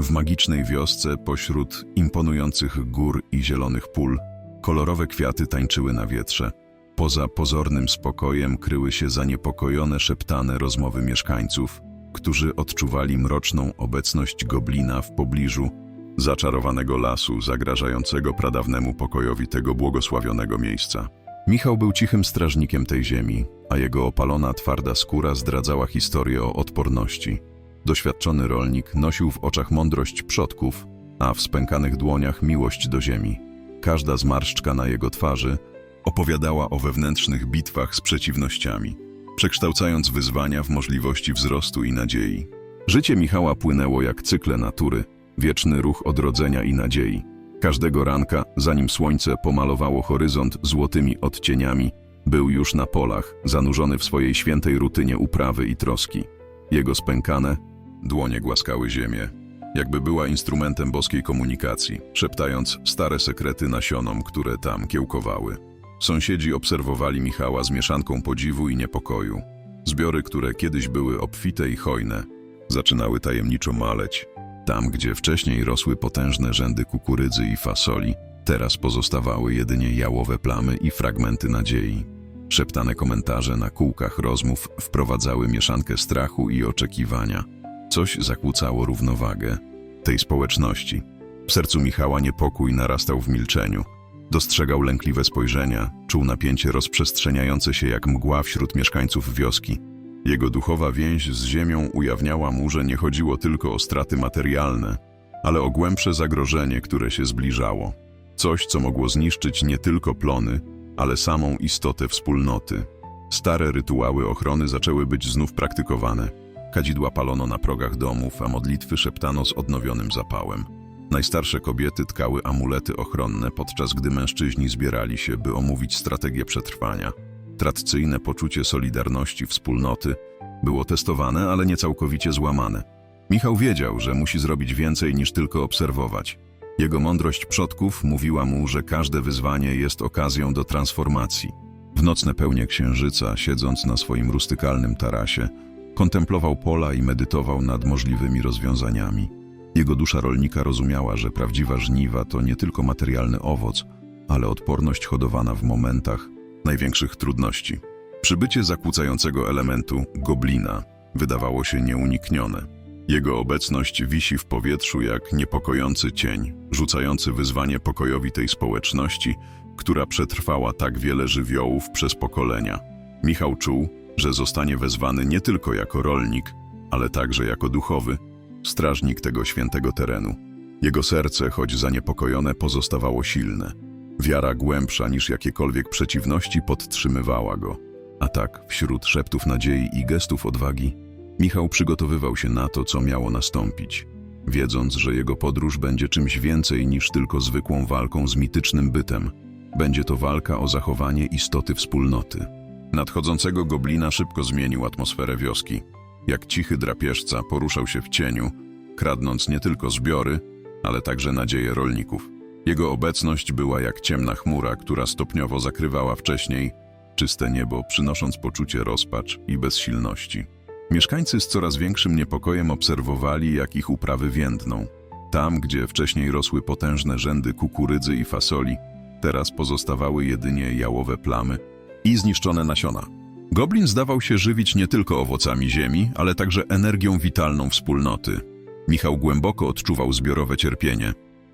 W magicznej wiosce, pośród imponujących gór i zielonych pól, kolorowe kwiaty tańczyły na wietrze. Poza pozornym spokojem kryły się zaniepokojone, szeptane rozmowy mieszkańców, którzy odczuwali mroczną obecność goblina w pobliżu zaczarowanego lasu, zagrażającego praдаwnemu pokojowi tego błogosławionego miejsca. Michał był cichym strażnikiem tej ziemi, a jego opalona, twarda skóra zdradzała historię o odporności. Doświadczony rolnik nosił w oczach mądrość przodków, a w spękanych dłoniach miłość do ziemi. Każda zmarszczka na jego twarzy opowiadała o wewnętrznych bitwach z przeciwnościami, przekształcając wyzwania w możliwości wzrostu i nadziei. Życie Michała płynęło jak cykle natury, wieczny ruch odrodzenia i nadziei. Każdego ranka, zanim słońce pomalowało horyzont złotymi odcieniami, był już na polach, zanurzony w swojej świętej rutynie uprawy i troski. Jego spękane dłonie głaskały ziemię, jakby była instrumentem boskiej komunikacji, szeptając stare sekrety nasionom, które tam kiełkowały. Sąsiedzi obserwowali Michała z mieszanką podziwu i niepokoju. Zbiory, które kiedyś były obfite i hojne, zaczynały tajemniczo maleć. Tam, gdzie wcześniej rosły potężne rzędy kukurydzy i fasoli, teraz pozostawały jedynie jałowe plamy i fragmenty nadziei. Szeptane komentarze na kółkach rozmów wprowadzały mieszankę strachu i oczekiwania. Coś zakłócało równowagę tej społeczności. W sercu Michała niepokój narastał w milczeniu. Dostrzegał lękliwe spojrzenia, czuł napięcie rozprzestrzeniające się jak mgła wśród mieszkańców wioski. Jego duchowa więź z ziemią ujawniała mu, że nie chodziło tylko o straty materialne, ale o głębsze zagrożenie, które się zbliżało. Coś, co mogło zniszczyć nie tylko plony, ale samą istotę wspólnoty. Stare rytuały ochrony zaczęły być znów praktykowane. Kadzidła palono na progach domów, a modlitwy szeptano z odnowionym zapałem. Najstarsze kobiety tkały amulety ochronne, podczas gdy mężczyźni zbierali się, by omówić strategię przetrwania. Tradycyjne poczucie solidarności, wspólnoty było testowane, ale nie całkowicie złamane. Michał wiedział, że musi zrobić więcej niż tylko obserwować. Jego mądrość przodków mówiła mu, że każde wyzwanie jest okazją do transformacji. W nocne pełnie księżyca, siedząc na swoim rustykalnym tarasie, kontemplował pola i medytował nad możliwymi rozwiązaniami. Jego dusza rolnika rozumiała, że prawdziwa żniwa to nie tylko materialny owoc, ale odporność hodowana w momentach największych trudności. Przybycie zakłócającego elementu, goblina, wydawało się nieuniknione. Jego obecność wisi w powietrzu jak niepokojący cień, rzucający wyzwanie pokojowi tej społeczności, która przetrwała tak wiele żywiołów przez pokolenia. Michał czuł, że zostanie wezwany nie tylko jako rolnik, ale także jako duchowy, strażnik tego świętego terenu. Jego serce, choć zaniepokojone, pozostawało silne. Wiara głębsza niż jakiekolwiek przeciwności podtrzymywała go. A tak, wśród szeptów nadziei i gestów odwagi, Michał przygotowywał się na to, co miało nastąpić, wiedząc, że jego podróż będzie czymś więcej niż tylko zwykłą walką z mitycznym bytem. Będzie to walka o zachowanie istoty wspólnoty. Nadchodzącego goblina szybko zmienił atmosferę wioski. Jak cichy drapieżca poruszał się w cieniu, kradnąc nie tylko zbiory, ale także nadzieje rolników. Jego obecność była jak ciemna chmura, która stopniowo zakrywała wcześniej czyste niebo, przynosząc poczucie rozpacz i bezsilności. Mieszkańcy z coraz większym niepokojem obserwowali, jak ich uprawy więdną. Tam, gdzie wcześniej rosły potężne rzędy kukurydzy i fasoli, teraz pozostawały jedynie jałowe plamy i zniszczone nasiona. Goblin zdawał się żywić nie tylko owocami ziemi, ale także energią witalną wspólnoty. Michał głęboko odczuwał zbiorowe cierpienie.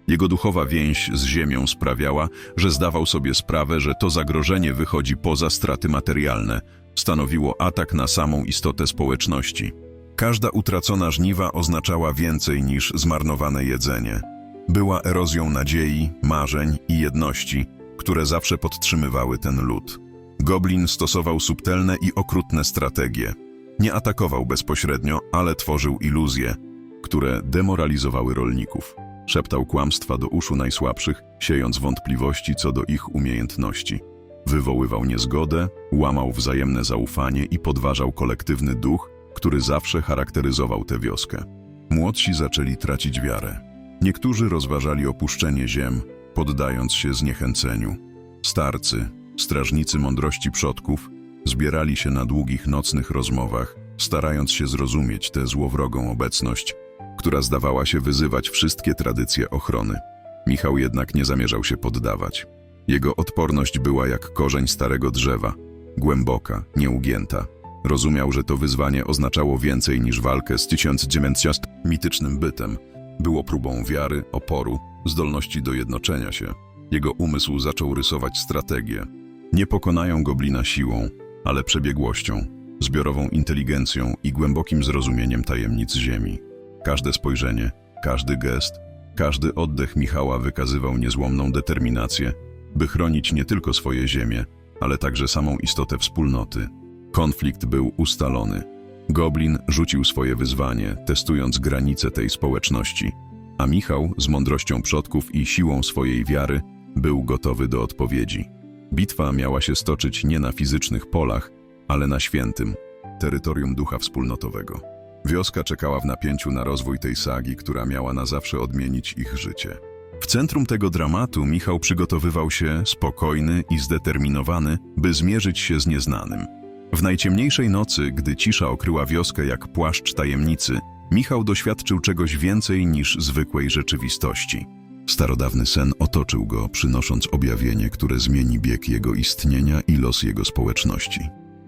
Jego duchowa więź z ziemią sprawiała, że zdawał sobie sprawę, że to zagrożenie wychodzi poza straty materialne, stanowiło atak na samą istotę społeczności. Każda utracona żniwa oznaczała więcej niż zmarnowane jedzenie. Była erozją nadziei, marzeń i jedności, które zawsze podtrzymywały ten lud. Goblin stosował subtelne i okrutne strategie. Nie atakował bezpośrednio, ale tworzył iluzje, które demoralizowały rolników. Szeptał kłamstwa do uszu najsłabszych, siejąc wątpliwości co do ich umiejętności. Wywoływał niezgodę, łamał wzajemne zaufanie i podważał kolektywny duch, który zawsze charakteryzował tę wioskę. Młodsi zaczęli tracić wiarę. Niektórzy rozważali opuszczenie ziem, poddając się zniechęceniu. Starcy, strażnicy mądrości przodków, zbierali się na długich nocnych rozmowach, starając się zrozumieć tę złowrogą obecność, która zdawała się wyzywać wszystkie tradycje ochrony. Michał jednak nie zamierzał się poddawać. Jego odporność była jak korzeń starego drzewa, głęboka, nieugięta. Rozumiał, że to wyzwanie oznaczało więcej niż walkę z 1900 mitycznym bytem. Było próbą wiary, oporu, zdolności do jednoczenia się. Jego umysł zaczął rysować strategię. Nie pokonają goblina siłą, ale przebiegłością, zbiorową inteligencją i głębokim zrozumieniem tajemnic ziemi. Każde spojrzenie, każdy gest, każdy oddech Michała wykazywał niezłomną determinację, by chronić nie tylko swoje ziemię, ale także samą istotę wspólnoty. Konflikt był ustalony. Goblin rzucił swoje wyzwanie, testując granice tej społeczności, a Michał, z mądrością przodków i siłą swojej wiary, był gotowy do odpowiedzi. Bitwa miała się stoczyć nie na fizycznych polach, ale na świętym, terytorium ducha wspólnotowego. Wioska czekała w napięciu na rozwój tej sagi, która miała na zawsze odmienić ich życie. W centrum tego dramatu Michał przygotowywał się, spokojny i zdeterminowany, by zmierzyć się z nieznanym. W najciemniejszej nocy, gdy cisza okryła wioskę jak płaszcz tajemnicy, Michał doświadczył czegoś więcej niż zwykłej rzeczywistości. Starodawny sen otoczył go, przynosząc objawienie, które zmieni bieg jego istnienia i los jego społeczności.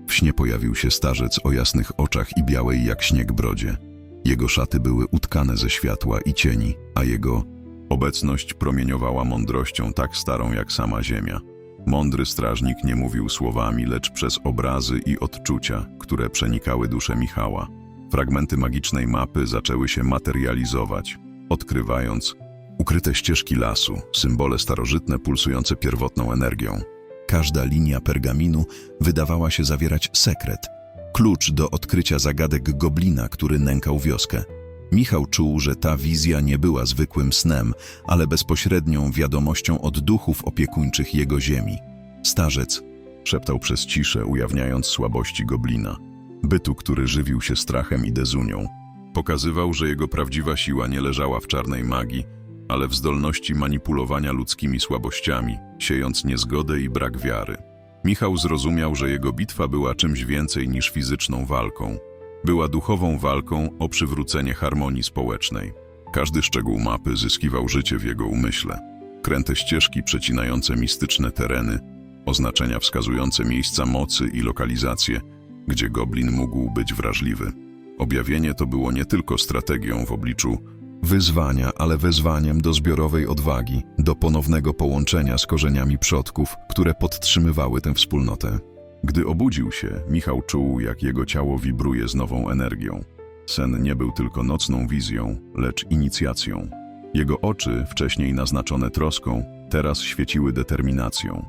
W śnie pojawił się starzec o jasnych oczach i białej jak śnieg brodzie. Jego szaty były utkane ze światła i cieni, a jego obecność promieniowała mądrością tak starą jak sama ziemia. Mądry strażnik nie mówił słowami, lecz przez obrazy i odczucia, które przenikały duszę Michała. Fragmenty magicznej mapy zaczęły się materializować, odkrywając ukryte ścieżki lasu, symbole starożytne pulsujące pierwotną energią. Każda linia pergaminu wydawała się zawierać sekret, klucz do odkrycia zagadek goblina, który nękał wioskę. Michał czuł, że ta wizja nie była zwykłym snem, ale bezpośrednią wiadomością od duchów opiekuńczych jego ziemi. Starzec szeptał przez ciszę, ujawniając słabości goblina. Bytu, który żywił się strachem i dezunią. Pokazywał, że jego prawdziwa siła nie leżała w czarnej magii, ale w zdolności manipulowania ludzkimi słabościami, siejąc niezgodę i brak wiary. Michał zrozumiał, że jego bitwa była czymś więcej niż fizyczną walką. Była duchową walką o przywrócenie harmonii społecznej. Każdy szczegół mapy zyskiwał życie w jego umyśle. Kręte ścieżki przecinające mistyczne tereny, oznaczenia wskazujące miejsca mocy i lokalizacje, gdzie goblin mógł być wrażliwy. Objawienie to było nie tylko strategią w obliczu wyzwania, ale wezwaniem do zbiorowej odwagi, do ponownego połączenia z korzeniami przodków, które podtrzymywały tę wspólnotę. Gdy obudził się, Michał czuł, jak jego ciało wibruje z nową energią. Sen nie był tylko nocną wizją, lecz inicjacją. Jego oczy, wcześniej naznaczone troską, teraz świeciły determinacją.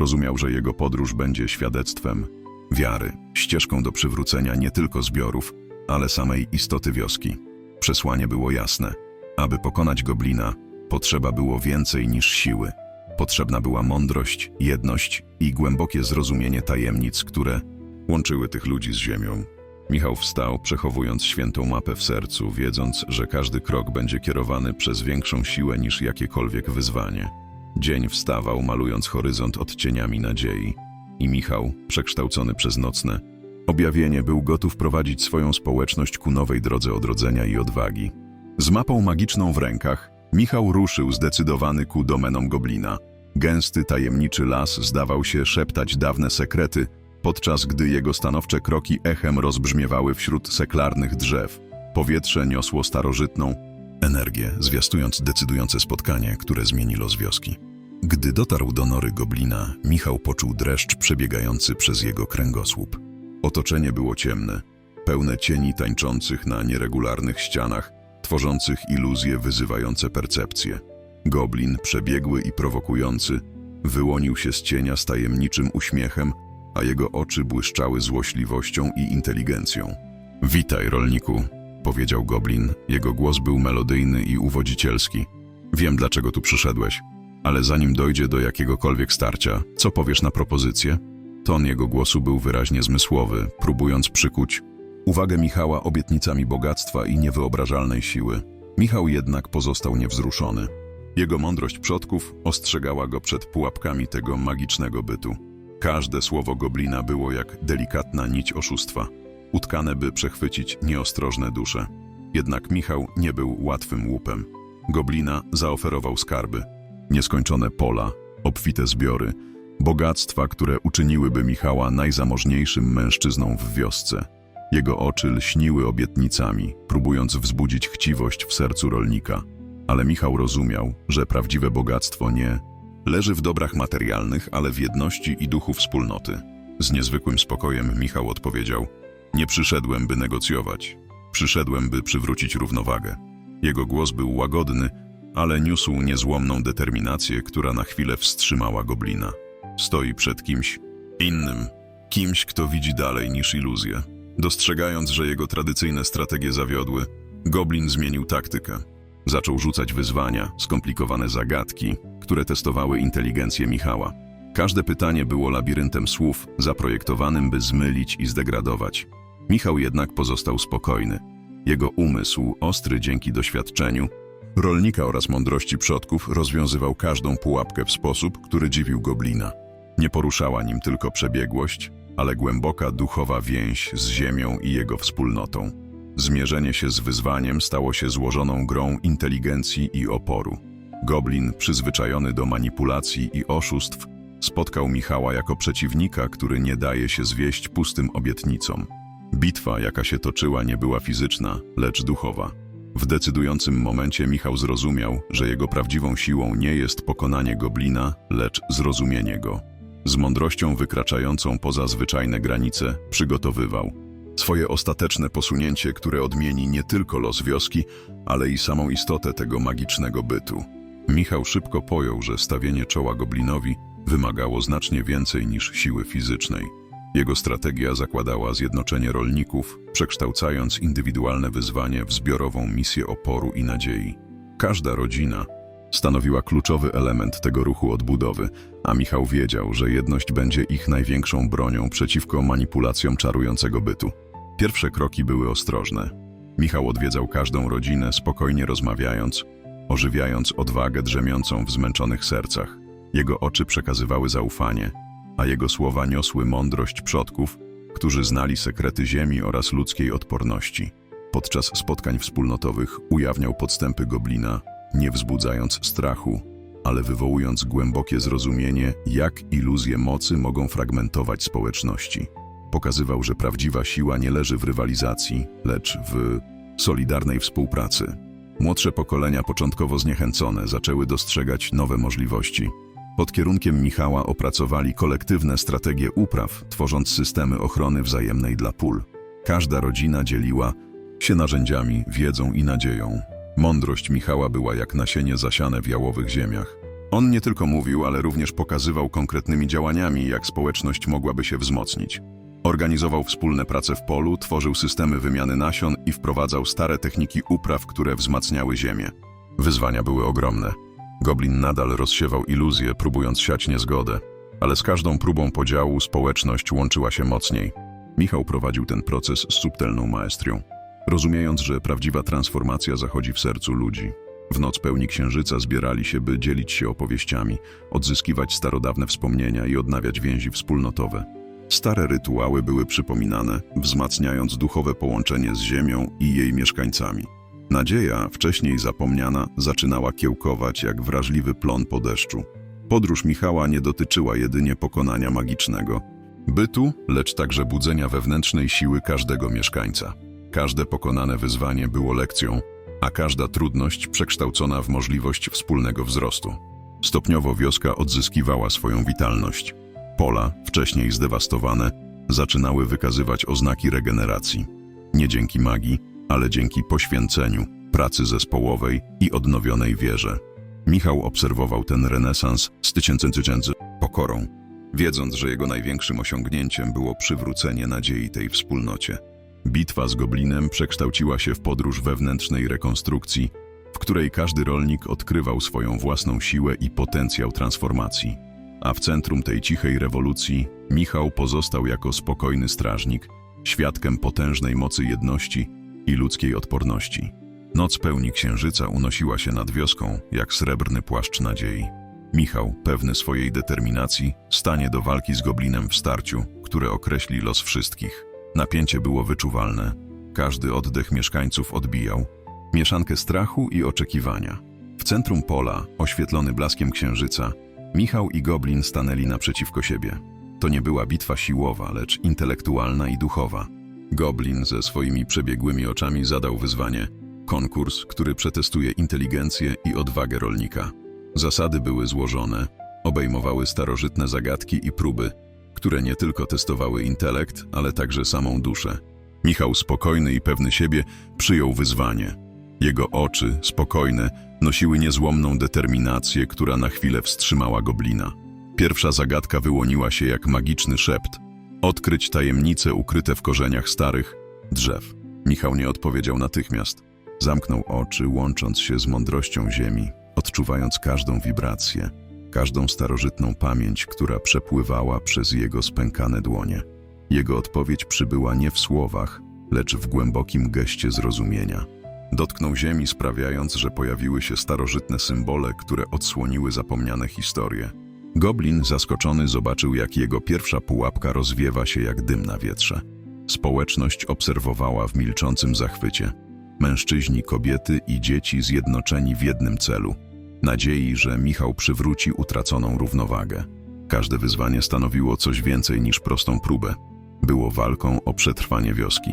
Rozumiał, że jego podróż będzie świadectwem wiary, ścieżką do przywrócenia nie tylko zbiorów, ale samej istoty wioski. Przesłanie było jasne. Aby pokonać goblina, potrzeba było więcej niż siły. Potrzebna była mądrość, jedność i głębokie zrozumienie tajemnic, które łączyły tych ludzi z ziemią. Michał wstał, przechowując świętą mapę w sercu, wiedząc, że każdy krok będzie kierowany przez większą siłę niż jakiekolwiek wyzwanie. Dzień wstawał, malując horyzont odcieniami nadziei. I Michał, przekształcony przez nocne, objawienie był gotów prowadzić swoją społeczność ku nowej drodze odrodzenia i odwagi. Z mapą magiczną w rękach, Michał ruszył zdecydowany ku domenom goblina. Gęsty, tajemniczy las zdawał się szeptać dawne sekrety, podczas gdy jego stanowcze kroki echem rozbrzmiewały wśród seklarnych drzew. Powietrze niosło starożytną energię, zwiastując decydujące spotkanie, które zmieni los wioski. Gdy dotarł do nory goblina, Michał poczuł dreszcz przebiegający przez jego kręgosłup. Otoczenie było ciemne, pełne cieni tańczących na nieregularnych ścianach, tworzących iluzje wyzywające percepcję. Goblin, przebiegły i prowokujący, wyłonił się z cienia z tajemniczym uśmiechem, a jego oczy błyszczały złośliwością i inteligencją. Witaj, rolniku, powiedział goblin. Jego głos był melodyjny i uwodzicielski. Wiem, dlaczego tu przyszedłeś, ale zanim dojdzie do jakiegokolwiek starcia, co powiesz na propozycję? Ton jego głosu był wyraźnie zmysłowy, próbując przykuć uwagę Michała obietnicami bogactwa i niewyobrażalnej siły. Michał jednak pozostał niewzruszony. Jego mądrość przodków ostrzegała go przed pułapkami tego magicznego bytu. Każde słowo goblina było jak delikatna nić oszustwa, utkane by przechwycić nieostrożne dusze. Jednak Michał nie był łatwym łupem. Goblina zaoferował skarby, nieskończone pola, obfite zbiory, bogactwa, które uczyniłyby Michała najzamożniejszym mężczyzną w wiosce. Jego oczy lśniły obietnicami, próbując wzbudzić chciwość w sercu rolnika. Ale Michał rozumiał, że prawdziwe bogactwo nie leży w dobrach materialnych, ale w jedności i duchu wspólnoty. Z niezwykłym spokojem Michał odpowiedział: Nie przyszedłem, by negocjować. Przyszedłem, by przywrócić równowagę. Jego głos był łagodny, ale niósł niezłomną determinację, która na chwilę wstrzymała goblina. Stoi przed kimś innym, kimś, kto widzi dalej niż iluzję. Dostrzegając, że jego tradycyjne strategie zawiodły, goblin zmienił taktykę. Zaczął rzucać wyzwania, skomplikowane zagadki, które testowały inteligencję Michała. Każde pytanie było labiryntem słów, zaprojektowanym, by zmylić i zdegradować. Michał jednak pozostał spokojny. Jego umysł, ostry dzięki doświadczeniu, rolnika oraz mądrości przodków, rozwiązywał każdą pułapkę w sposób, który dziwił goblina. Nie poruszała nim tylko przebiegłość, ale głęboka duchowa więź z ziemią i jego wspólnotą. Zmierzenie się z wyzwaniem stało się złożoną grą inteligencji i oporu. Goblin, przyzwyczajony do manipulacji i oszustw, spotkał Michała jako przeciwnika, który nie daje się zwieść pustym obietnicom. Bitwa, jaka się toczyła, nie była fizyczna, lecz duchowa. W decydującym momencie Michał zrozumiał, że jego prawdziwą siłą nie jest pokonanie goblina, lecz zrozumienie go. Z mądrością wykraczającą poza zwyczajne granice przygotowywał swoje ostateczne posunięcie, które odmieni nie tylko los wioski, ale i samą istotę tego magicznego bytu. Michał szybko pojął, że stawienie czoła goblinowi wymagało znacznie więcej niż siły fizycznej. Jego strategia zakładała zjednoczenie rolników, przekształcając indywidualne wyzwanie w zbiorową misję oporu i nadziei. Każda rodzina stanowiła kluczowy element tego ruchu odbudowy, a Michał wiedział, że jedność będzie ich największą bronią przeciwko manipulacjom czarującego bytu. Pierwsze kroki były ostrożne. Michał odwiedzał każdą rodzinę, spokojnie rozmawiając, ożywiając odwagę drzemiącą w zmęczonych sercach. Jego oczy przekazywały zaufanie, a jego słowa niosły mądrość przodków, którzy znali sekrety ziemi oraz ludzkiej odporności. Podczas spotkań wspólnotowych ujawniał podstępy goblina, nie wzbudzając strachu, ale wywołując głębokie zrozumienie, jak iluzje mocy mogą fragmentować społeczności. Pokazywał, że prawdziwa siła nie leży w rywalizacji, lecz w solidarnej współpracy. Młodsze pokolenia, początkowo zniechęcone, zaczęły dostrzegać nowe możliwości. Pod kierunkiem Michała opracowali kolektywne strategie upraw, tworząc systemy ochrony wzajemnej dla pól. Każda rodzina dzieliła się narzędziami, wiedzą i nadzieją. Mądrość Michała była jak nasienie zasiane w jałowych ziemiach. On nie tylko mówił, ale również pokazywał konkretnymi działaniami, jak społeczność mogłaby się wzmocnić. Organizował wspólne prace w polu, tworzył systemy wymiany nasion i wprowadzał stare techniki upraw, które wzmacniały ziemię. Wyzwania były ogromne. Goblin nadal rozsiewał iluzje, próbując siać niezgodę, ale z każdą próbą podziału społeczność łączyła się mocniej. Michał prowadził ten proces z subtelną maestrią, rozumiejąc, że prawdziwa transformacja zachodzi w sercu ludzi. W noc pełni księżyca zbierali się, by dzielić się opowieściami, odzyskiwać starodawne wspomnienia i odnawiać więzi wspólnotowe. Stare rytuały były przypominane, wzmacniając duchowe połączenie z ziemią i jej mieszkańcami. Nadzieja, wcześniej zapomniana, zaczynała kiełkować jak wrażliwy plon po deszczu. Podróż Michała nie dotyczyła jedynie pokonania magicznego bytu, lecz także budzenia wewnętrznej siły każdego mieszkańca. Każde pokonane wyzwanie było lekcją, a każda trudność przekształcona w możliwość wspólnego wzrostu. Stopniowo wioska odzyskiwała swoją witalność. Pola, wcześniej zdewastowane, zaczynały wykazywać oznaki regeneracji. Nie dzięki magii, ale dzięki poświęceniu, pracy zespołowej i odnowionej wierze. Michał obserwował ten renesans z tysięcy tysięcy pokorą, wiedząc, że jego największym osiągnięciem było przywrócenie nadziei tej wspólnocie. Bitwa z goblinem przekształciła się w podróż wewnętrznej rekonstrukcji, w której każdy rolnik odkrywał swoją własną siłę i potencjał transformacji. A w centrum tej cichej rewolucji Michał pozostał jako spokojny strażnik, świadkiem potężnej mocy jedności i ludzkiej odporności. Noc pełni księżyca unosiła się nad wioską, jak srebrny płaszcz nadziei. Michał, pewny swojej determinacji, stanie do walki z goblinem w starciu, które określi los wszystkich. Napięcie było wyczuwalne. Każdy oddech mieszkańców odbijał mieszankę strachu i oczekiwania. W centrum pola, oświetlony blaskiem księżyca, Michał i Goblin stanęli naprzeciwko siebie. To nie była bitwa siłowa, lecz intelektualna i duchowa. Goblin ze swoimi przebiegłymi oczami zadał wyzwanie konkurs, który przetestuje inteligencję i odwagę rolnika. Zasady były złożone, obejmowały starożytne zagadki i próby, które nie tylko testowały intelekt, ale także samą duszę. Michał, spokojny i pewny siebie, przyjął wyzwanie. Jego oczy, spokojne, nosiły niezłomną determinację, która na chwilę wstrzymała goblina. Pierwsza zagadka wyłoniła się jak magiczny szept. Odkryć tajemnice ukryte w korzeniach starych drzew. Michał nie odpowiedział natychmiast. Zamknął oczy, łącząc się z mądrością ziemi, odczuwając każdą wibrację, każdą starożytną pamięć, która przepływała przez jego spękane dłonie. Jego odpowiedź przybyła nie w słowach, lecz w głębokim geście zrozumienia. Dotknął ziemi, sprawiając, że pojawiły się starożytne symbole, które odsłoniły zapomniane historie. Goblin, zaskoczony, zobaczył, jak jego pierwsza pułapka rozwiewa się jak dym na wietrze. Społeczność obserwowała w milczącym zachwycie. Mężczyźni, kobiety i dzieci zjednoczeni w jednym celu nadziei, że Michał przywróci utraconą równowagę. Każde wyzwanie stanowiło coś więcej niż prostą próbę. Było walką o przetrwanie wioski.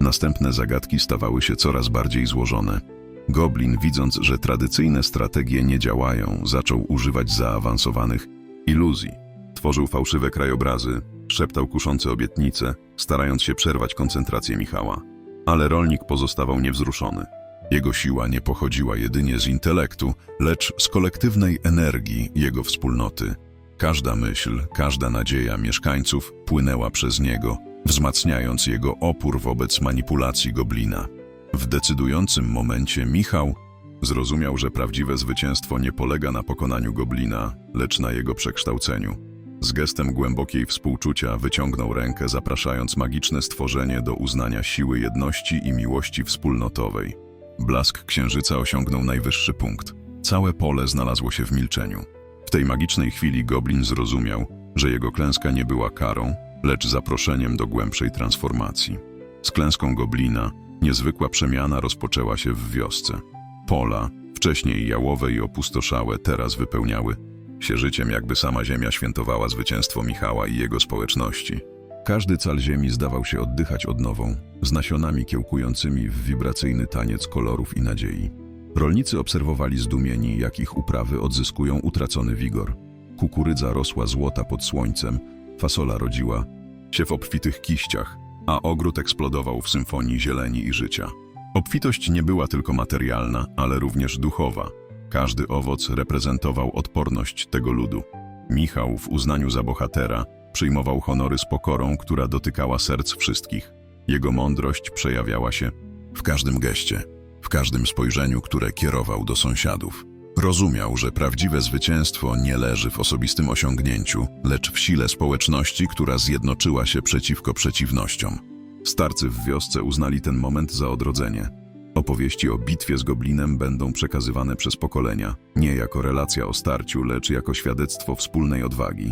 Następne zagadki stawały się coraz bardziej złożone. Goblin, widząc, że tradycyjne strategie nie działają, zaczął używać zaawansowanych iluzji. Tworzył fałszywe krajobrazy, szeptał kuszące obietnice, starając się przerwać koncentrację Michała. Ale rolnik pozostawał niewzruszony. Jego siła nie pochodziła jedynie z intelektu, lecz z kolektywnej energii jego wspólnoty. Każda myśl, każda nadzieja mieszkańców płynęła przez niego, wzmacniając jego opór wobec manipulacji goblina. W decydującym momencie Michał zrozumiał, że prawdziwe zwycięstwo nie polega na pokonaniu goblina, lecz na jego przekształceniu. Z gestem głębokiej współczucia wyciągnął rękę, zapraszając magiczne stworzenie do uznania siły jedności i miłości wspólnotowej. Blask księżyca osiągnął najwyższy punkt. Całe pole znalazło się w milczeniu. W tej magicznej chwili goblin zrozumiał, że jego klęska nie była karą, lecz zaproszeniem do głębszej transformacji. Z klęską goblina niezwykła przemiana rozpoczęła się w wiosce. Pola, wcześniej jałowe i opustoszałe, teraz wypełniały się życiem, jakby sama ziemia świętowała zwycięstwo Michała i jego społeczności. Każdy cal ziemi zdawał się oddychać odnową, z nasionami kiełkującymi w wibracyjny taniec kolorów i nadziei. Rolnicy obserwowali zdumieni, jak ich uprawy odzyskują utracony wigor. Kukurydza rosła złota pod słońcem, fasola rodziła się w obfitych kiściach, a ogród eksplodował w symfonii zieleni i życia. Obfitość nie była tylko materialna, ale również duchowa. Każdy owoc reprezentował odporność tego ludu. Michał w uznaniu za bohatera przyjmował honory z pokorą, która dotykała serc wszystkich. Jego mądrość przejawiała się w każdym geście, w każdym spojrzeniu, które kierował do sąsiadów. Rozumiał, że prawdziwe zwycięstwo nie leży w osobistym osiągnięciu, lecz w sile społeczności, która zjednoczyła się przeciwko przeciwnościom. Starcy w wiosce uznali ten moment za odrodzenie. Opowieści o bitwie z goblinem będą przekazywane przez pokolenia, nie jako relacja o starciu, lecz jako świadectwo wspólnej odwagi.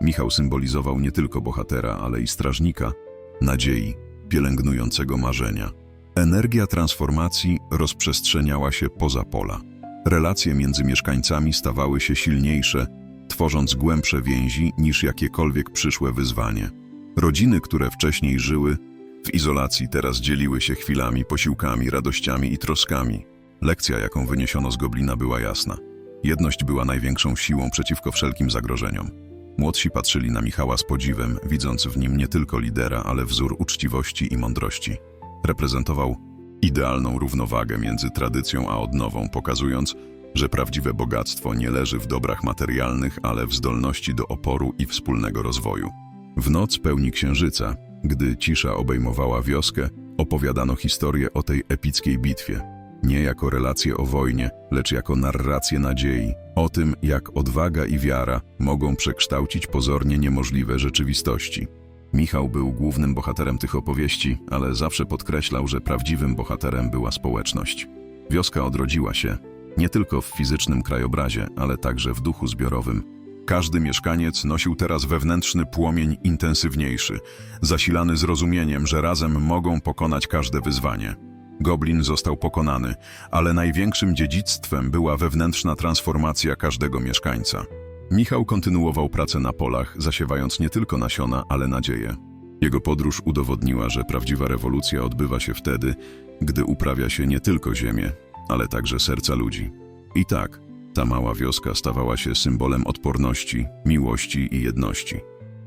Michał symbolizował nie tylko bohatera, ale i strażnika, nadziei, pielęgnującego marzenia. Energia transformacji rozprzestrzeniała się poza pola. Relacje między mieszkańcami stawały się silniejsze, tworząc głębsze więzi niż jakiekolwiek przyszłe wyzwanie. Rodziny, które wcześniej żyły w izolacji, teraz dzieliły się chwilami, posiłkami, radościami i troskami. Lekcja, jaką wyniesiono z goblina, była jasna. Jedność była największą siłą przeciwko wszelkim zagrożeniom. Młodsi patrzyli na Michała z podziwem, widząc w nim nie tylko lidera, ale wzór uczciwości i mądrości. Reprezentował idealną równowagę między tradycją a odnową, pokazując, że prawdziwe bogactwo nie leży w dobrach materialnych, ale w zdolności do oporu i wspólnego rozwoju. W noc pełni księżyca, gdy cisza obejmowała wioskę, opowiadano historię o tej epickiej bitwie. Nie jako relację o wojnie, lecz jako narrację nadziei, o tym, jak odwaga i wiara mogą przekształcić pozornie niemożliwe rzeczywistości. Michał był głównym bohaterem tych opowieści, ale zawsze podkreślał, że prawdziwym bohaterem była społeczność. Wioska odrodziła się nie tylko w fizycznym krajobrazie, ale także w duchu zbiorowym. Każdy mieszkaniec nosił teraz wewnętrzny płomień intensywniejszy, zasilany zrozumieniem, że razem mogą pokonać każde wyzwanie. Goblin został pokonany, ale największym dziedzictwem była wewnętrzna transformacja każdego mieszkańca. Michał kontynuował pracę na polach, zasiewając nie tylko nasiona, ale nadzieję. Jego podróż udowodniła, że prawdziwa rewolucja odbywa się wtedy, gdy uprawia się nie tylko ziemię, ale także serca ludzi. I tak, ta mała wioska stawała się symbolem odporności, miłości i jedności.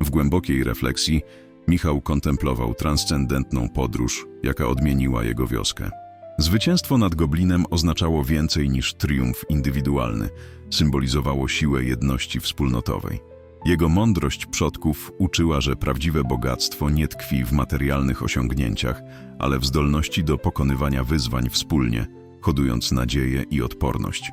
W głębokiej refleksji Michał kontemplował transcendentną podróż, jaka odmieniła jego wioskę. Zwycięstwo nad goblinem oznaczało więcej niż triumf indywidualny, symbolizowało siłę jedności wspólnotowej. Jego mądrość przodków uczyła, że prawdziwe bogactwo nie tkwi w materialnych osiągnięciach, ale w zdolności do pokonywania wyzwań wspólnie, hodując nadzieję i odporność.